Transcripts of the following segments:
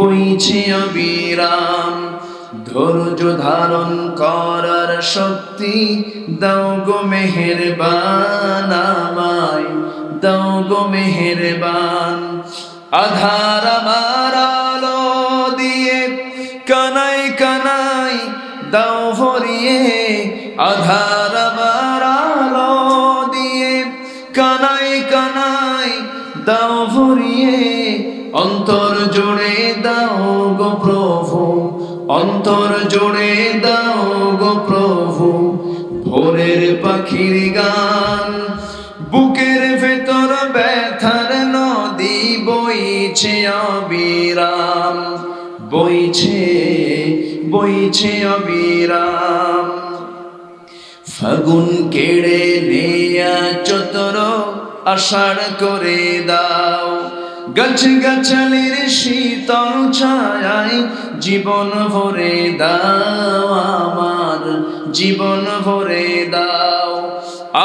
বইছে অবিরাম ধৈর্য ধারণ করার শক্তি দাও গো মেহেরবান আমায়, দাও গো মেহেরবান। আধার আমার আলো দিয়ে কানাই কানাই দাও ভরিয়ে, আধার আমার আলো দিয়ে কানাই কানাই দাও ভরিয়ে অন্তর জোড়ে দাও গো প্রভু, অন্তর জোড়ে দাও গো প্রভু, ভোরের পাখির গান। বুকের ভেতর ব্যথার নদী বইছে অবিরাম, বইছে বইছে অবিরাম। ফাগুন কেড়ে নেয়া চতর আষাঢ় করে দাও গাছ গাছালির শীতল ছায় জীবন ভরে দাও আমার, জীবন ভরে দাও।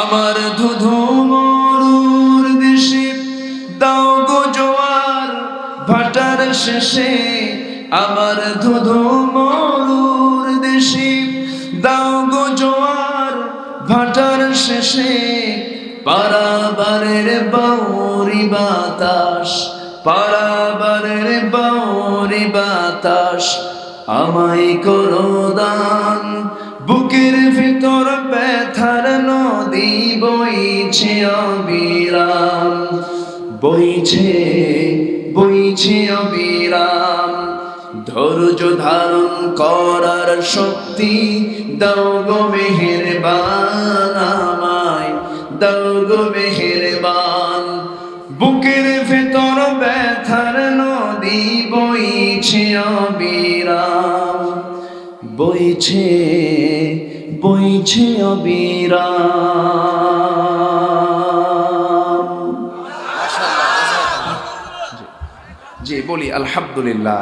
আমার ধুধু মরুর দেশে দাও গো জোয়ার, ভাটার শেষে আমার ধুধু মরুর দেশে দাও গো জোয়ার, ভাটার শেষে পারাবারের বাউরি বাতাস পারাবারের বাউরি বাতাস, আমায় করো দান। বুকের ভিতর ব্যথার নদী বইছে অবিরাম, বইছে বইছে অবিরাম। ধৈর্য ধারণ করার শক্তি দাও গো মেহেরবান। ভেতর ব্যথার নদী বইছে অবিরাম। বইছে বইছে অবিরাম। জি বলি আলহামদুলিল্লাহ।